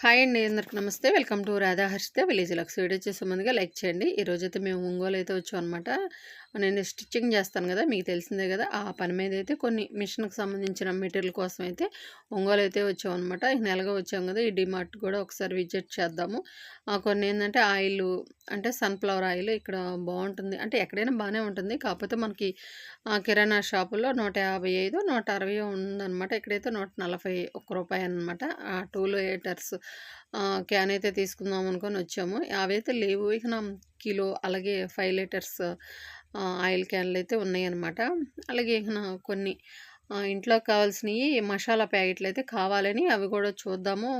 Hi అండి అందరికి నమస్తే. Welcome to Radha Harshitha village Lux video చేసే ముందుగా లైక్ చేయండి. ఈరోజు అయితే మేము ఒంగోలు అయితే వచ్చాం అనమాట నేను స్టిచ్చింగ్ చేస్తాను కదా మీకు తెలిసిందే కదా. ఆ పని మీద అయితే కొన్ని మిషన్కి సంబంధించిన మెటీరియల్ కోసం అయితే ఒంగోలు అయితే వచ్చాం అనమాట ఈ నెలగా వచ్చాం కదా ఈ డిమార్ట్ కూడా ఒకసారి విజిట్ చేద్దాము. కొన్ని ఏంటంటే ఆయిల్ అంటే సన్ఫ్లవర్ ఆయిల్ ఇక్కడ బాగుంటుంది. అంటే ఎక్కడైనా బాగానే ఉంటుంది. కాకపోతే మనకి ఆ, కిరాణా షాపుల్లో నూట యాభై ఐదు నూట అరవై ఉందన్నమాట. ఇక్కడైతే నూట నలభై ఒక్క రూపాయి అనమాట ఆ టూ లీటర్స్ క్యాన్ అయితే తీసుకుందాం అనుకొని వచ్చాము. అవైతే లేవు ఇక నా కిలో అలాగే ఫైవ్ లీటర్స్ ఆయిల్ క్యాన్లు అయితే ఉన్నాయన్నమాట. అలాగే ఇక నా కొన్ని ఇంట్లోకి కావాల్సినవి మసాలా ప్యాకెట్లు అయితే కావాలని అవి కూడా చూద్దాము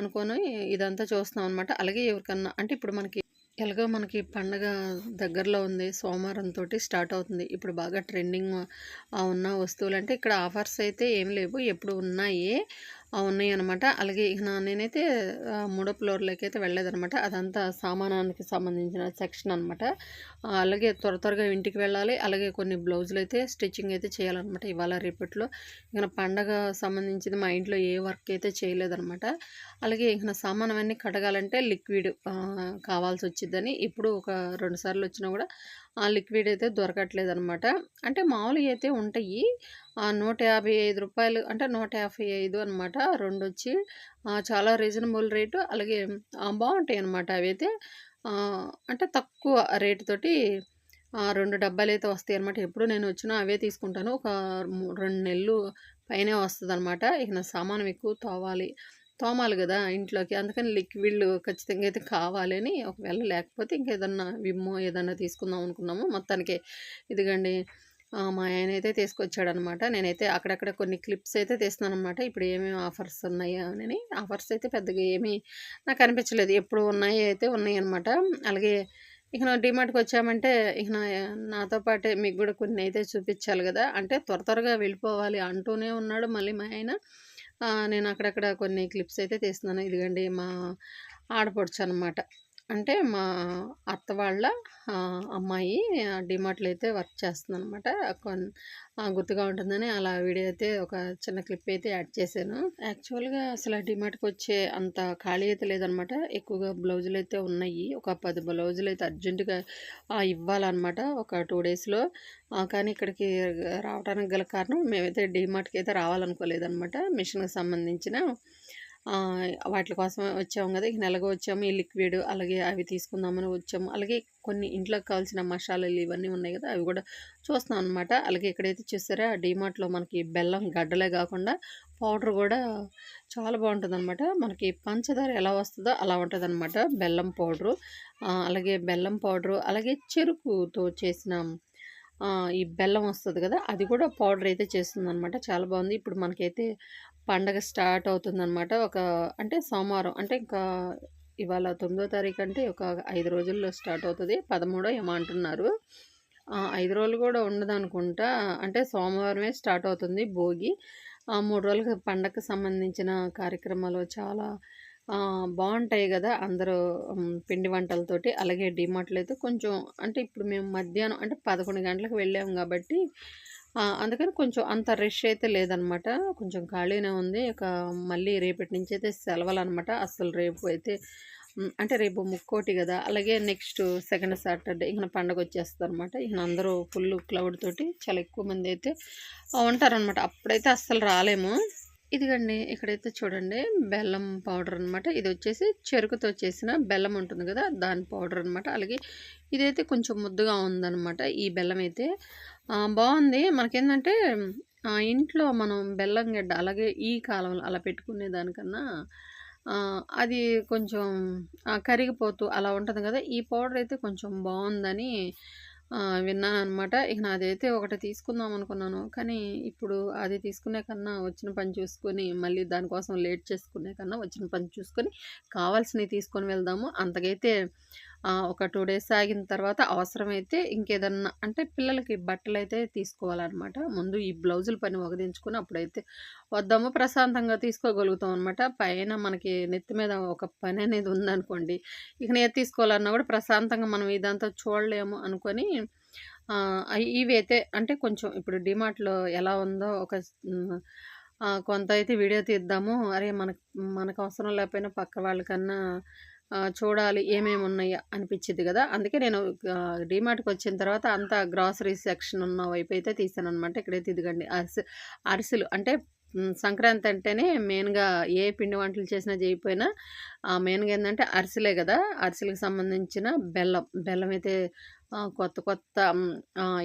అనుకొని ఇదంతా చూస్తున్నాం అనమాట అలాగే ఎవరికన్నా అంటే ఇప్పుడు మనకి ఎలాగో మనకి పండగ దగ్గరలో ఉంది సోమవారం తోటి స్టార్ట్ అవుతుంది. ఇప్పుడు బాగా ట్రెండింగ్ ఉన్న వస్తువులు అంటే ఇక్కడ ఆఫర్స్ అయితే ఏం లేవు ఎప్పుడు ఉన్నాయి. ఉన్నాయి అనమాట అలాగే ఇక నా- నేనైతే మూడో ఫ్లోర్లోకి అయితే వెళ్ళలేదనమాట అదంతా సామానానికి సంబంధించిన సెక్షన్ అనమాట అలాగే త్వర త్వరగా ఇంటికి వెళ్ళాలి. అలాగే కొన్ని బ్లౌజులు అయితే స్టిచ్చింగ్ అయితే చేయాలన్నమాట ఇవాళ రేపట్లో. ఇక పండగ సంబంధించింది మా ఇంట్లో ఏ వర్క్ అయితే చేయలేదనమాట అలాగే ఇక నా సామాన్ కడగాలంటే లిక్విడ్ కావాల్సి వచ్చిందని ఇప్పుడు ఒక రెండు సార్లు వచ్చినా కూడా ఆ లిక్విడ్ అయితే దొరకట్లేదు అనమాట అంటే మామూలుగా అయితే ఉంటాయి. నూట యాభై ఐదు రూపాయలు అంటే నూట యాభై ఐదు అనమాట రెండు వచ్చి చాలా రీజనబుల్ రేటు. అలాగే బాగుంటాయి అనమాట అవి అయితే అంటే తక్కువ రేటుతోటి రెండు డబ్బాలు అయితే వస్తాయి అనమాట ఎప్పుడు నేను వచ్చినా అవే తీసుకుంటాను. ఒక మూ- రెండు నెలలు పైనే వస్తుంది అనమాట ఇక నా సామానం ఎక్కువ తోవాలి తోమాలి కదా ఇంట్లోకి. అందుకని లిక్విడ్లు ఖచ్చితంగా అయితే కావాలని ఒకవేళ లేకపోతే ఇంకేదన్నా విమ్మో ఏదన్నా తీసుకుందాం అనుకున్నాము మొత్తానికి. ఇదిగండి మా ఆయన అయితే తీసుకొచ్చాడనమాట. నేనైతే అక్కడక్కడ కొన్ని క్లిప్స్ అయితే తీస్తున్నాను అనమాట ఇప్పుడు ఏమేమి ఆఫర్స్ ఉన్నాయా అని. ఆఫర్స్ అయితే పెద్దగా ఏమీ నాకు అనిపించలేదు. ఎప్పుడు ఉన్నాయి అయితే ఉన్నాయి అనమాట అలాగే ఇక నా డిమార్ట్కి వచ్చామంటే ఇక నా నాతో పాటే మీకు కూడా కొన్ని అయితే చూపించాలి కదా. అంటే త్వర త్వరగా వెళ్ళిపోవాలి అంటూనే ఉన్నాడు మళ్ళీ మా ఆయన. నేను అక్కడక్కడ కొన్ని క్లిప్స్ అయితే తీస్తున్నాను. ఇదిగండి మా ఆడపడుచు అనమాట. అంటే మా అత్త వాళ్ళ అమ్మాయి డిమార్ట్లో అయితే వర్క్ చేస్తుంది అనమాట గుర్తుగా ఉంటుందని అలా వీడియో అయితే ఒక చిన్న క్లిప్ అయితే యాడ్ చేశాను. యాక్చువల్గా అసలు డిమార్ట్కి వచ్చే అంత ఖాళీ అయితే లేదనమాట ఎక్కువగా బ్లౌజులు అయితే ఉన్నాయి. ఒక పది బ్లౌజులు అయితే అర్జెంటుగా ఇవ్వాలన్నమాట ఒక టూ డేస్లో. కానీ ఇక్కడికి రావడానికి గల కారణం మేమైతే డిమార్ట్కి అయితే రావాలనుకోలేదన్నమాట. మిషన్కి సంబంధించిన వాటి కోసం వచ్చాము కదా. ఈ నెలగా వచ్చాము. ఈ లిక్విడ్ అలాగే అవి తీసుకుందామని వచ్చాము. అలాగే కొన్ని ఇంట్లోకి కావాల్సిన మసాలాలు ఇవన్నీ ఉన్నాయి కదా. అవి కూడా చూస్తున్నాం అనమాట అలాగే ఇక్కడైతే చూసారా డిమార్ట్లో మనకి బెల్లం గడ్డలే కాకుండా పౌడర్ కూడా చాలా బాగుంటుంది అనమాట మనకి పంచదార ఎలా వస్తుందో అలా ఉంటుంది అనమాట బెల్లం పౌడరు అలాగే బెల్లం పౌడరు అలాగే చెరుకుతో చేసిన ఈ బెల్లం వస్తుంది కదా అది కూడా పౌడర్ అయితే చేస్తుందనమాట చాలా బాగుంది. ఇప్పుడు మనకైతే పండగ స్టార్ట్ అవుతుందన్నమాట. ఒక అంటే సోమవారం అంటే ఇంకా ఇవాళ తొమ్మిదో తారీఖు అంటే ఒక ఐదు రోజుల్లో స్టార్ట్ అవుతుంది. పదమూడో ఏమో అంటున్నారు. ఐదు రోజులు కూడా ఉండదనుకుంటా. అంటే సోమవారమే స్టార్ట్ అవుతుంది భోగి. ఆ, మూడు రోజులకు పండగకు సంబంధించిన కార్యక్రమాలు చాలా బాగుంటాయి కదా అందరూ పిండి వంటలతోటి. అలాగే డిమార్ట్లో అయితే కొంచెం అంటే ఇప్పుడు మేము మధ్యాహ్నం అంటే పదకొండు గంటలకు వెళ్ళాము కాబట్టి అందుకని కొంచెం అంత రష్ అయితే లేదనమాట. కొంచెం ఖాళీనే ఉంది. ఇక మళ్ళీ రేపటి నుంచి అయితే సెలవులు అనమాట అసలు రేపు అయితే అంటే రేపు ముక్కోటి కదా. అలాగే నెక్స్ట్ సెకండ్ సాటర్డే ఇక పండగ వచ్చేస్తుంది అనమాట ఇక అందరూ ఫుల్ క్లౌడ్ తోటి చాలా ఎక్కువ మంది అయితే ఉంటారనమాట. అప్పుడైతే అస్సలు రాలేము. ఇదిగండి ఇక్కడైతే చూడండి బెల్లం పౌడర్ అనమాట ఇది వచ్చేసి చెరుకుతో చేసిన బెల్లం ఉంటుంది కదా దాని పౌడర్ అనమాట అలాగే ఇదైతే కొంచెం ముద్దుగా ఉందన్నమాట ఈ బెల్లం అయితే. బాగుంది. మనకేంటంటే ఇంట్లో మనం బెల్లం గడ్డ అలాగే ఈ కాలంలో అలా పెట్టుకునే దానికన్నా అది కొంచెం కరిగిపోతూ అలా ఉంటుంది కదా ఈ పౌడర్ అయితే కొంచెం బాగుందని విన్నాను అనమాట ఇక నాదైతే ఒకటి తీసుకుందాం అనుకున్నాను. కానీ ఇప్పుడు అది తీసుకునే కన్నా వచ్చిన పని చూసుకొని మళ్ళీ దానికోసం లేట్ చేసుకునే కన్నా వచ్చిన పని చూసుకొని కావాల్సినవి తీసుకొని వెళ్దాము. అంతకైతే ఒక టూ డేస్ ఆగిన తర్వాత అవసరమైతే ఇంకేదన్నా అంటే పిల్లలకి బట్టలు అయితే తీసుకోవాలన్నమాట ముందు ఈ బ్లౌజుల పని వగదించుకుని అప్పుడైతే వద్దాము ప్రశాంతంగా తీసుకోగలుగుతాం అనమాట పైన మనకి నెత్తి మీద ఒక పని అనేది ఉందనుకోండి ఇక నేను తీసుకోవాలన్నా కూడా ప్రశాంతంగా మనం ఇదంతా చూడలేము అనుకొని ఇవైతే ఇవి అయితే అంటే కొంచెం ఇప్పుడు డిమార్ట్లో ఎలా ఉందో ఒక కొంత అయితే వీడియో తీద్దాము. అరే! మనకు మనకు అవసరం లేకపోయినా పక్క వాళ్ళకన్నా చూడాలి ఏమేమి ఉన్నాయా అనిపించింది కదా అందుకే నేను డిమార్ట్కి వచ్చిన తర్వాత అంతా గ్రాసరీ సెక్షన్ ఉన్న వైపు అయితే తీసాను అనమాట ఇక్కడైతే ఇదిగండి అరిసె అరిసెలు అంటే సంక్రాంతి అంటేనే మెయిన్‌గా ఏ పిండి వంటలు చేసినా చేయకపోయినా మెయిన్‌గా ఏంటంటే అరిసెలే కదా అరిసెలకు సంబంధించిన బెల్లం. బెల్లం అయితే కొత్త కొత్త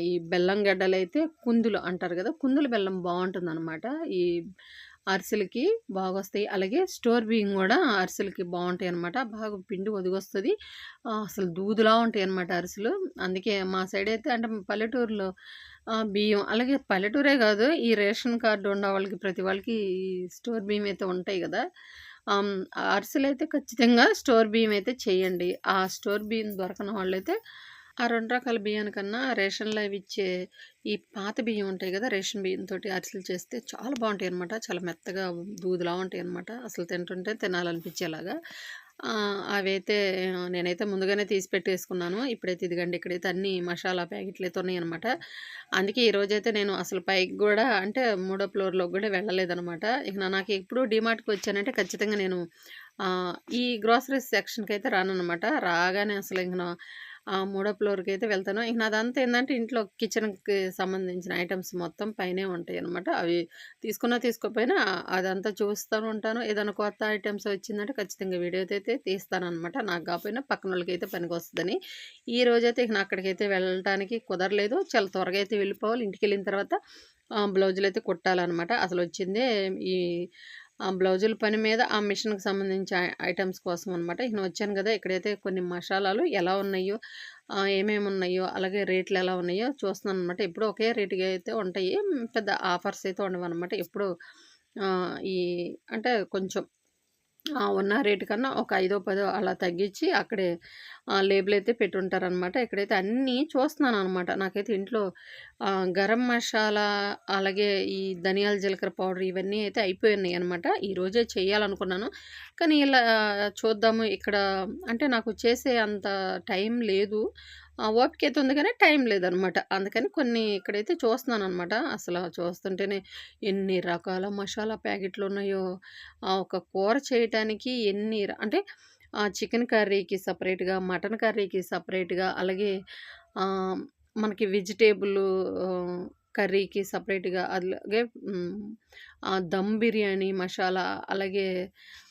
ఈ బెల్లం గడ్డలు అయితే కుందులు అంటారు కదా కుందుల బెల్లం బావుంటుందనమాట. ఈ అరిసెలకి బాగా వస్తాయి అలాగే స్టోర్ బియ్యం కూడా అరిసెలకి బాగుంటాయి అనమాట బాగా పిండి ఒదిగొస్తుంది అసలు దూదులా ఉంటాయి అనమాట అరిసెలు. అందుకే మా సైడ్ అయితే అంటే పల్లెటూరులో బియ్యం అలాగే పల్లెటూరే కాదు ఈ రేషన్ కార్డు ఉన్న వాళ్ళకి ప్రతి వాళ్ళకి స్టోర్ బియ్యం అయితే ఉంటాయి కదా అరిసెలు అయితే ఖచ్చితంగా స్టోర్ బియ్యం అయితే చేయండి. ఆ స్టోర్ బియ్యం దొరకని వాళ్ళైతే ఆ రెండు రకాల బియ్యానికన్నా రేషన్‌లో అవిచ్చే ఈ పాత బియ్యం ఉంటాయి కదా రేషన్ బియ్యంతో అరిసెలు చేస్తే చాలా బాగుంటాయి అనమాట చాలా మెత్తగా దూదిలా ఉంటాయనమాట. అసలు తింటుంటే తినాలనిపించేలాగా అవైతే నేనైతే ముందుగానే తీసి పెట్టేసుకున్నాను. ఇప్పుడైతే ఇదిగండి ఇక్కడైతే అన్ని మసాలా ప్యాకెట్లు అయితే ఉన్నాయనమాట. అందుకే ఈరోజైతే నేను అసలు పైకి కూడా అంటే మూడో ఫ్లోర్‌లోకి కూడా వెళ్ళలేదనమాట. ఇక నాకు ఎప్పుడు డీమార్ట్‌కొచ్చానంటే ఖచ్చితంగా నేను ఈ ఈ గ్రోసరీ సెక్షన్‌కయితే రానమాట రాగానే అసలు ఇంక మూడో ఆ! మూడో వెళ్తాను. ఇక నాదంతా ఏంటంటే ఇంట్లో కిచెన్‌కి సంబంధించిన ఐటమ్స్ మొత్తం పైనే ఉంటాయి అనమాట అవి తీసుకున్నా తీసుకోకపోయినా అదంతా చూస్తూ ఉంటాను. ఏదైనా కొత్త ఐటమ్స్ వచ్చిందంటే ఖచ్చితంగా వీడియో అయితే తీస్తాననమాట. నాకు కాకపోయినా పక్కన వాళ్ళకి అయితే పనికి వస్తుందని ఈ రోజైతే ఇక అక్కడికైతే వెళ్ళటానికి కుదరలేదు. చాలా త్వరగా అయితే వెళ్ళిపోవాలి. ఇంటికి వెళ్ళిన తర్వాత బ్లౌజులు అయితే కుట్టాలన్నమాట అసలు వచ్చిందే ఈ బ్లౌజుల పని మీద ఆ మిషన్‌కి సంబంధించి ఐటమ్స్ కోసం అనమాట. ఇక వచ్చాను కదా ఇక్కడైతే కొన్ని మసాలాలు ఎలా ఉన్నాయో, ఏమేమి ఉన్నాయో అలాగే రేట్లు ఎలా ఉన్నాయో చూస్తున్నాను అనమాట ఎప్పుడు ఒకే రేటుగా అయితే ఉంటాయి. పెద్ద ఆఫర్స్ అయితే ఉండవు అనమాట ఎప్పుడు ఈ అంటే కొంచెం ఉన్న రేటు కన్నా ఒక ఐదో, పదో అలా తగ్గించి అక్కడే లేబుల్ అయితే పెట్టుంటారనమాట. ఇక్కడైతే అన్నీ చూస్తున్నాను అనమాట నాకైతే ఇంట్లో గరం మసాలా అలాగే ఈ ధనియాల జీలకర్ర పౌడర్ ఇవన్నీ అయితే అయిపోయున్నాయనమాట. ఈరోజే చేయాలనుకున్నాను. కానీ ఇలా చూద్దాము ఇక్కడ అంటే నాకు చేసే అంత టైం లేదు. ఓపిక అయితే ఉంది కానీ టైం లేదనమాట. అందుకని కొన్ని ఇక్కడైతే చూస్తున్నాను అనమాట అసలు చూస్తుంటేనే ఎన్ని రకాల మసాలా ప్యాకెట్లు ఉన్నాయో ఒక కూర చేయటానికి ఎన్ని అంటే చికెన్ కర్రీకి సపరేట్గా మటన్ కర్రీకి సపరేట్గా అలాగే మనకి వెజిటేబుల్ కర్రీకి సపరేట్గా అలాగే దమ్ బిర్యానీ మసాలా అలాగే,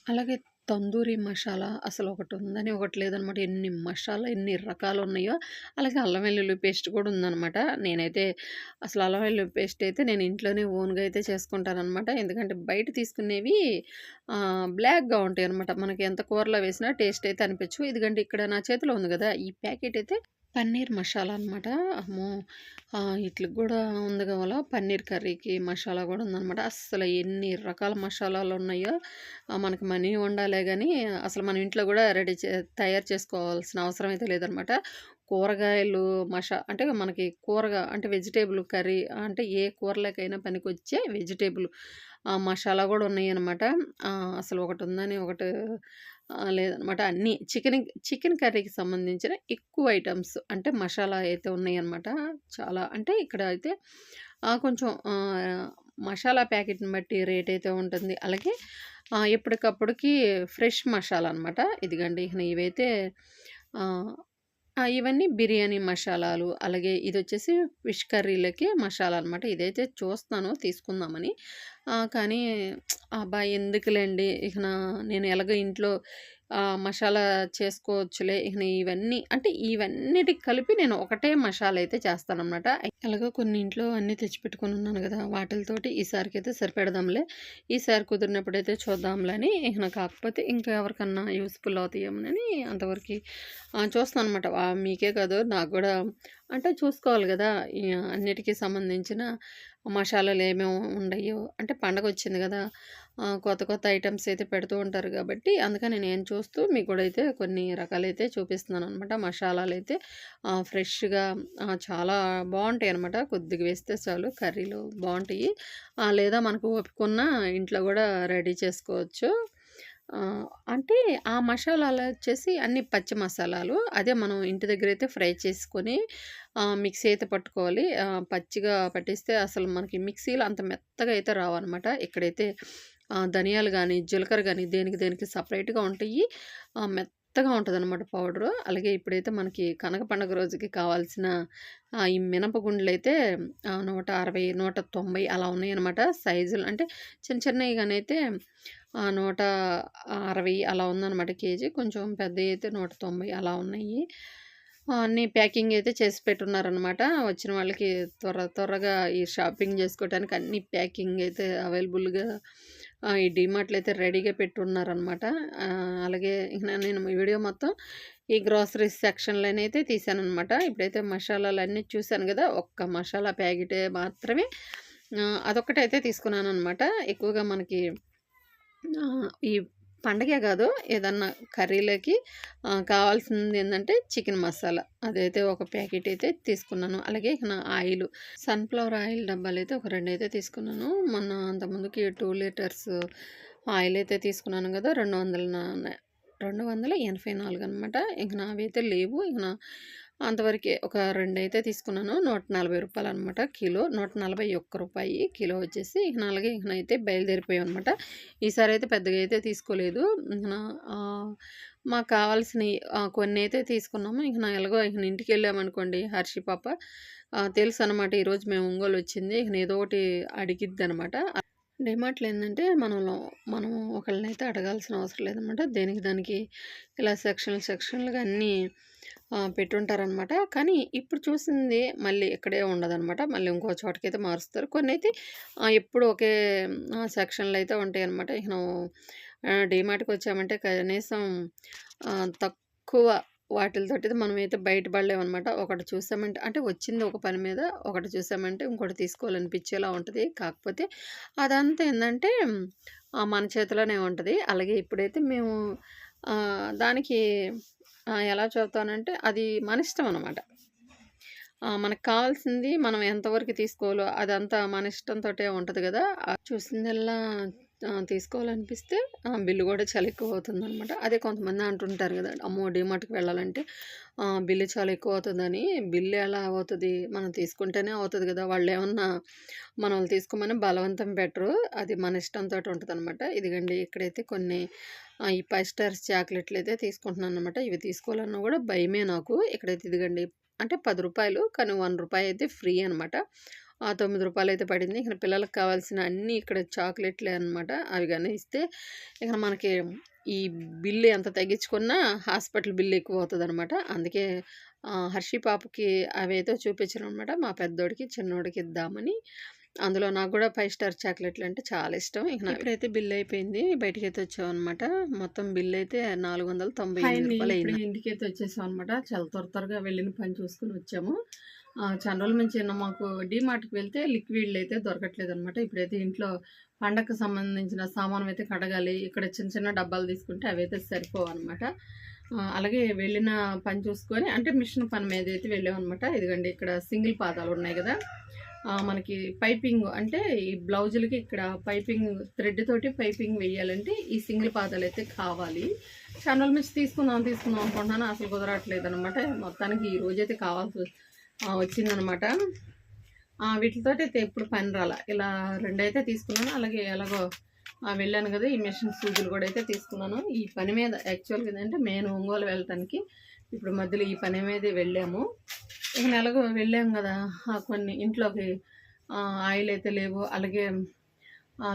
అలాగే తందూరి మసాలా అసలు ఒకటుందని ఒకటి లేదనమాట. ఎన్ని మసాలా ఎన్ని రకాలు ఉన్నాయో అలాగే అల్లం వెల్లుల్లి పేస్ట్ కూడా ఉందనమాట. నేనైతే అసలు అల్లం వెల్లుల్లి పేస్ట్ అయితే నేను ఇంట్లోనే ఓన్‌గా అయితే చేసుకుంటాననమాట. ఎందుకంటే బయట తీసుకునేవి బ్లాక్గా ఉంటాయి అనమాట మనకి ఎంత కూరలో వేసినా టేస్ట్ అయితే అనిపించు ఎందుకంటే ఇక్కడ నా చేతిలో ఉంది కదా ఈ ప్యాకెట్ అయితే పన్నీర్ మసాలా అనమాట. అమ్మో! ఇట్లకి కూడా ఉంది కావాలా పన్నీర్ కర్రీకి మసాలా కూడా ఉందనమాట. అసలు ఎన్ని రకాల మసాలాలు ఉన్నాయో మనకి మనీ ఉండాలే కానీ అసలు మన ఇంట్లో కూడా రెడీ చే తయారు చేసుకోవాల్సిన అవసరం అయితే లేదనమాట. కూరగాయలు మషా అంటే మనకి కూరగా అంటే వెజిటేబుల్ కర్రీ అంటే ఏ కూరలకైనా పనికొచ్చే వెజిటేబుల్ మసాలా కూడా ఉన్నాయి ఉన్నాయనమాట. అసలు ఒకటి ఉందని ఒకటి లేదనమాట. అన్నీ చికెన్ చికెన్ కర్రీకి సంబంధించిన ఎక్కువ ఐటమ్స్ అంటే మసాలా అయితే ఉన్నాయనమాట. చాలా అంటే ఇక్కడ అయితే కొంచెం మసాలా ప్యాకెట్‌ని బట్టి రేట్ అయితే ఉంటుంది. అలాగే ఎప్పటికప్పుడుకి ఎప్పటికప్పటికి ఫ్రెష్ మసాలా అనమాట. ఇదిగోండి ఇవైతే ఇవన్నీ బిర్యానీ మసాలాలు అలాగే ఇది వచ్చేసి ఫిష్ కర్రీలకి మసాలా అనమాట. ఇదైతే చూస్తాను తీసుకుందామని. కానీ అబ్బాయి ఎందుకులేండి ఇక నా నేను ఎలాగో ఇంట్లో మసాలా చేసుకోవచ్చులే. ఇవన్నీ అంటే ఇవన్నిటికి కలిపి నేను ఒకటే మసాలా అయితే చేస్తాననమాట. అలాగే కొన్ని ఇంట్లో అన్నీ తెచ్చిపెట్టుకుని ఉన్నాను కదా వాటితోటి ఈసారికి ఈసారికైతే సరిపెడదాంలే. ఈసారి కుదిరినప్పుడైతే చూద్దాంలే అని కాకపోతే ఇంకా ఎవరికన్నా యూస్ఫుల్ అవుతాయేమోనని అంతవరకు చూస్తాను అనమాట మీకే కాదు నాకు కూడా అంటే చూసుకోవాలి కదా అన్నిటికీ సంబంధించిన మసాలాలు ఏమేమి ఉండయో. అంటే పండగ వచ్చింది కదా కొత్త కొత్త ఐటమ్స్ అయితే పెడుతూ ఉంటారు కాబట్టి అందుకని నేను చూస్తూ మీకు కూడా అయితే కొన్ని రకాలైతే చూపిస్తున్నాను అనమాట మసాలాలు అయితే ఫ్రెష్‌గా చాలా బాగుంటాయి అనమాట కొద్దిగా వేస్తే చాలు కర్రీలు బాగుంటాయి లేదా మనకు ఒప్పుకున్న ఇంట్లో కూడా రెడీ చేసుకోవచ్చు. అంటే ఆ మసాలాలు వచ్చేసి అన్ని పచ్చి మసాలాలు. అదే మనం ఇంటి దగ్గర అయితే ఫ్రై చేసుకొని మిక్సీ అయితే పట్టుకోవాలి. పచ్చిగా పట్టిస్తే అసలు మనకి మిక్సీలో అంత మెత్తగా అయితే రావనమాట. ఇక్కడైతే ధనియాలు కానీ జీలకర్ర కానీ దేనికి దేనికి సపరేట్గా ఉంటాయి. మెత్త మెత్తగా ఉంటదనమాట పౌడరు. అలాగే ఇప్పుడైతే మనకి కనక పండుగ రోజుకి కావాల్సిన ఈ మినపగుండ్లు అయితే నూట అరవై నూట తొంభై అలా ఉన్నాయనమాట. సైజులు అంటే చిన్న చిన్నయిగానైతే ఆహ్, 160 అలా ఉందన్నమాట కేజీ. కొంచెం పెద్దవి అయితే నూట తొంభై అలా ఉన్నాయి. అన్ని అన్నీ ప్యాకింగ్ అయితే చేసి పెట్టున్నారనమాట. వచ్చిన వాళ్ళకి త్వర త్వరగా ఈ షాపింగ్ చేసుకోవటానికి అన్నీ ప్యాకింగ్ అయితే అవైలబుల్‌గా ఈ డిమార్ట్లు అయితే రెడీగా పెట్టున్నారనమాట. అలాగే నేను వీడియో మొత్తం ఈ గ్రోసరీస్ సెక్షన్‌లోనైతే తీశాననమాట. ఇప్పుడైతే మసాలాలన్నీ చూశాను కదా ఒక్క మసాలా ప్యాకెటే మాత్రమే అదొక్కటైతే తీసుకున్నాను అనమాట ఎక్కువగా మనకి ఈ పండగే కాదు ఏదన్నా కర్రీలోకి కావాల్సింది ఏంటంటే చికెన్ మసాలా. అదైతే ఒక ప్యాకెట్ అయితే తీసుకున్నాను. అలాగే ఇక నా ఆయిల్ సన్‌ఫ్లవర్ ఆయిల్ డబ్బాలు అయితే ఒక రెండు అయితే తీసుకున్నాను. మొన్న అంతకుముందుకి టూ లీటర్స్ ఆయిల్ అయితే తీసుకున్నాను కదా రెండు వందల నా 284 అనమాట. ఇంక నావైతే లేవు. ఇక నా అంతవరకే ఒక రెండు అయితే తీసుకున్నాను. నూట నలభై రూపాయలు అనమాట కిలో. నూట నలభై ఒక్క రూపాయి కిలో వచ్చేసి ఇక ఇకనైతే ఇక అయితే ఈసారి అయితే పెద్దగా అయితే తీసుకోలేదు. ఇక మాకు కావాల్సినవి కొన్ని అయితే తీసుకున్నాము. ఇక నా ఎలాగో ఇక ఇంటికెళ్ళామనుకోండి హర్షి పాప తెలుసు అనమాట ఈరోజు మేము ఒంగోలు వచ్చింది. ఇక ఏదో ఒకటి అడిగిద్ది అనమాట ఏందంటే ఏంటంటే మనం మనం ఒకళ్ళనైతే అడగాల్సిన అవసరం లేదనమాట. దేనికి దానికి ఇలా సెక్షన్‌లు సెక్షన్‌లుగా అన్నీ పెట్టుంటారనమాట. కానీ ఇప్పుడు చూసింది మళ్ళీ ఇక్కడే ఉండదనమాట. మళ్ళీ ఇంకో చోటకైతే మారుస్తారు. కొన్ని అయితే ఎప్పుడు ఒకే సెక్షన్‌లో అయితే ఉంటాయనమాట. ఇక డిమార్ట్కి వచ్చామంటే కనీసం తక్కువ వాటితోటి మనమైతే బయట పడలేమనమాట. ఒకటి చూసామంటే అంటే వచ్చింది ఒక పని మీద, ఒకటి చూసామంటే ఇంకోటి తీసుకోవాలనిపించేలా ఉంటుంది కాకపోతే అదంతా ఏంటంటే మన చేతిలోనే ఉంటుంది అలాగే ఇప్పుడైతే మేము దానికి ఎలా చదువుతానంటే అది మన ఇష్టం అనమాట. మనకు కావాల్సింది మనం ఎంతవరకు తీసుకోవాలో అదంతా మన ఇష్టంతో ఉంటుంది కదా చూసిందల్లా తీసుకోవాలనిపిస్తే బిల్లు కూడా చాలా ఎక్కువ అవుతుందనమాట. అదే కొంతమంది అంటుంటారు కదా అమ్మో! డీమార్ట్‌కి వెళ్ళాలంటే బిల్లు చాలా ఎక్కువ అవుతుందని. బిల్లు ఎలా అవుతుంది మనం తీసుకుంటేనే అవుతుంది కదా వాళ్ళు ఏమన్నా మనం తీసుకోమని బలవంతం పెట్టరు. అది మన ఇష్టంతో ఉంటుంది అనమాట ఇదిగండి ఇక్కడైతే కొన్ని ఈ ఫైవ్ స్టార్స్ చాక్లెట్లు అయితే తీసుకుంటున్నాను అనమాట ఇవి తీసుకోవాలన్నా కూడా భయమే నాకు. ఇక్కడైతే ఇదిగండి అంటే పది రూపాయలు కానీ వన్ రూపాయి అయితే ఫ్రీ అనమాట. ఆ! రూ. 9 అయితే పడింది. ఇక పిల్లలకి కావాల్సిన అన్నీ ఇక్కడ చాక్లెట్‌లే అనమాట. అవి గాని ఇస్తే ఇక మనకి ఈ బిల్లు ఎంత తగ్గించుకున్నా హాస్పిటల్ బిల్లు ఎక్కువ అవుతదనమాట. అందుకే ఆహ్, హర్షి పాపకి అవైతే చూపించాననమాట. మా పెద్దోడికి, చిన్నోడికి ఇద్దామని. అందులో నాకు గూడా 5 స్టార్ చాక్లెట్‌లంటే చాలా ఇష్టం. ఇక నా ఇప్పుడైతే బిల్ అయిపోయింది. బయటికైతే వచ్చామనమాట. మొత్తం బిల్ అయితే రూ. 498 అయింది. ఇంటికైతే వచ్చేసామనమాట. చాలా త్వర త్వరగా వెళ్ళిన పని చూసుకొని వచ్చాము. ఆహ్, చాలా రోజుల నుంచి మాకు డీమార్ట్‌కి వెళ్తే లిక్విడ్‌లు అయితే దొరకట్లేదనమాట. ఇప్పుడైతే ఇంట్లో పండగకు సంబంధించిన సామాను అయితే కడగాలి. ఇక్కడ చిన్న చిన్న డబ్బాలు తీసుకుంటే అవైతే సరిపోవనమాట. ఆహ్, అలాగే వెళ్ళిన పని చూసుకొని అంటే మిషన్ పని మీద అయితే వెళ్ళామన్నమాట ఇదిగండి ఇక్కడ సింగిల్ పాదాలు ఉన్నాయి కదా మనకి పైపింగ్ అంటే ఈ బ్లౌజులకి ఇక్కడ పైపింగ్ థ్రెడ్ తోటి పైపింగ్ వేయాలంటే ఈ సింగిల్ పాదాలైతే కావాలి. చాలా రోజుల నుంచి తీసుకుందాం తీసుకుందాం అనుకుంటున్నాను. అసలు కుదరట్లేదు అనమాట మొత్తానికి ఈ రోజైతే కావాల్సి వచ్చిందనమాట. వీటితో అయితే ఎప్పుడు పని రాలా. ఇలా రెండైతే తీసుకున్నాను. అలాగే ఎలాగో వెళ్ళాను కదా ఈ మిషన్ సూదులు కూడా అయితే తీసుకున్నాను. ఈ పని మీద యాక్చువల్‌గా ఏంటంటే మెయిన్ ఒంగోలు వెళ్ళటానికి ఇప్పుడు మధ్యలో ఈ పని మీదే వెళ్ళాము. ఇక ఎలాగో వెళ్ళాము కదా కొన్ని ఇంట్లోకి ఆయిల్ అయితే లేవు. అలాగే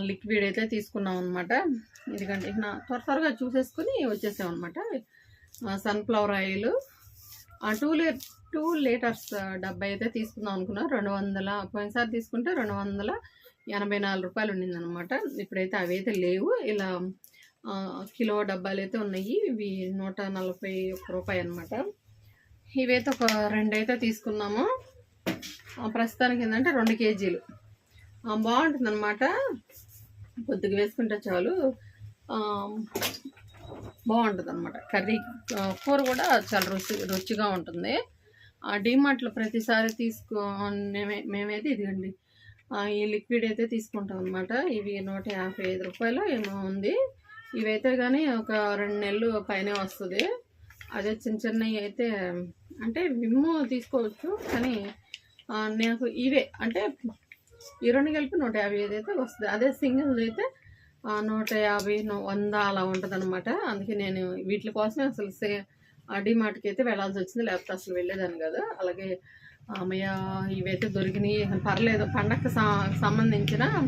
లిక్విడ్ అయితే తీసుకున్నాం అనమాట ఎందుకంటే ఇక త్వర త్వరగా చూసేసుకొని వచ్చేసామనమాట. సన్‌ఫ్లవర్ ఆయిలు టూ 2 లీ 2 లీటర్స్ డబ్బా అయితే తీసుకుందాం అనుకున్నా. 200 పోయినసారి తీసుకుంటే రెండు వందల ఎనభై నాలుగు రూపాయలు ఉండిందనమాట. ఇప్పుడైతే అవైతే లేవు. ఇలా కిలో డబ్బాలు అయితే ఉన్నాయి. ఇవి నూట నలభై ఒక్క రూపాయి అనమాట. ఇవైతే ఒక రెండైతే తీసుకున్నాము. ప్రస్తుతానికి ఏంటంటే రెండు కేజీలు. బాగుంటుంది అనమాట కొద్దిగా వేసుకుంటే చాలు. బాగుంటుంది అనమాట కర్రీ కూర కూడా చాలా రుచి రుచిగా ఉంటుంది. ఆ డీమార్ట్‌లో ప్రతిసారి తీసుకో మేమే మేమైతే ఇదిగండి ఈ లిక్విడ్ అయితే తీసుకుంటాం అనమాట. ఇవి నూట యాభై ఐదు రూపాయలు ఏమో ఉంది. ఇవైతే కానీ ఒక రెండు నెలలు పైనే వస్తుంది అదే చిన్న చిన్నవి అయితే అంటే విమ్ము తీసుకోవచ్చు కానీ నాకు ఇవే అంటే ఈ రెండు కలిపి నూట యాభై ఐదు అయితే వస్తుంది అదే సింగిల్ అయితే నూట యాభై వంద అలా ఉంటుంది అనమాట అందుకే నేను వీటి కోసమే అసలు సే డిమార్ట్కి అయితే వెళ్ళాల్సి వచ్చింది. లేకపోతే అసలు వెళ్ళేదాన్ని కదా. అలాగే అమ్మయ్య ఇవైతే దొరికినాయి. పర్లేదు. పండగకి సా- సంబంధించిన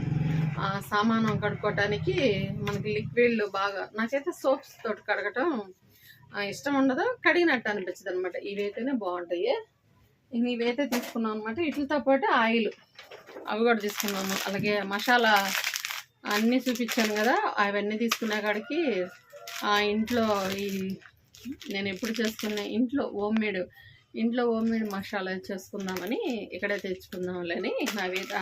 సామానం కడుక్కోవటానికి మనకి లిక్విడ్లు బాగా నాకైతే సోప్స్ తోటి కడగటం ఇష్టం ఉండదు. కడిగినట్టు అనిపించదు అనమాట ఇవైతేనే బాగుంటాయి. ఇంక ఇవైతే తీసుకున్నాం అనమాట వీటితో పాటు ఆయిల్. అవి కూడా తీసుకున్నాము. అలాగే మసాలా అన్నీ చూపించాను కదా అవన్నీ తీసుకునే కాడికి ఆ ఇంట్లో ఈ నేను ఎప్పుడు చేసుకున్న ఇంట్లో హోమ్ మేడ్ ఇంట్లో హోమ్ మేడ్ మసాలా చేసుకుందామని ఇక్కడే తెచ్చుకుందాంలేని అవి అయితే,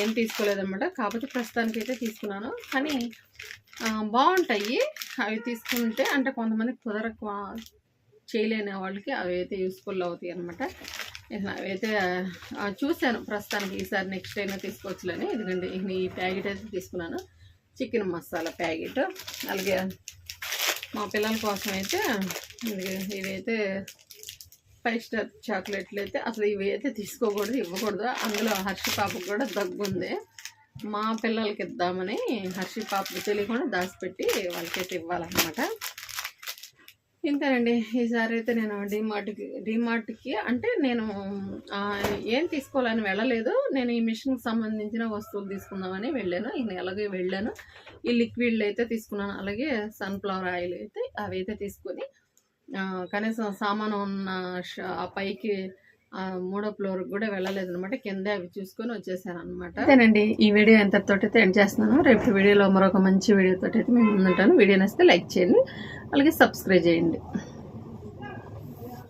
ఏం తీసుకోలేదన్నమాట. కాకపోతే ప్రస్తుతానికి అయితే తీసుకున్నాను. కానీ బాగుంటాయి. అవి తీసుకుంటే అంటే కొంతమంది కుదరక చేయలేని వాళ్ళకి అవి అయితే యూస్ఫుల్ అవుతాయి అనమాట అవైతే చూశాను ప్రస్తుతానికి ఈసారి నెక్స్ట్ అయినా తీసుకోవచ్చులని. ఎందుకంటే ఈ ప్యాకెట్ అయితే తీసుకున్నాను. Chicken masala packet. అలాగే మా పిల్లల కోసం అయితే ఇవైతే ఫైవ్ స్టార్ చాక్లెట్లు అయితే అసలు ఇవి అయితే తీసుకోకూడదు ఇవ్వకూడదు. అందులో హర్షి పాపకు కూడా దగ్గు ఉంది. మా పిల్లలకి ఇద్దామని హర్షి పాపకు తెలియకుండా దాచిపెట్టి వాళ్ళకైతే ఇవ్వాలన్నమాట. ఇంతేనండి ఈసారి అయితే నేను డిమార్ట్కి డిమార్ట్కి అంటే నేను ఏం తీసుకోవాలని వెళ్ళలేదు. నేను ఈ మిషన్కి సంబంధించిన వస్తువులు తీసుకుందామని వెళ్ళాను. ఈ ఎలాగే వెళ్ళాను. ఈ లిక్విడ్లు అయితే తీసుకున్నాను. అలాగే సన్ఫ్లవర్ ఆయిల్ అయితే అవి అయితే తీసుకొని కనీసం సామాను ఉన్న ఆ పైకి మూడో ఫ్లోర్ కూడా వెళ్ళలేదు అనమాట కింద అవి చూసుకొని వచ్చేసాను అనమాట అదేనండి ఈ వీడియో ఎంతటితో అయితే ఎండ్ చేస్తున్నాను రేపు వీడియోలో మరొక మంచి వీడియోతో అయితే మేము ముందుంటాను. వీడియో నచ్చితే లైక్ చేయండి. అలాగే సబ్స్క్రైబ్ చేయండి.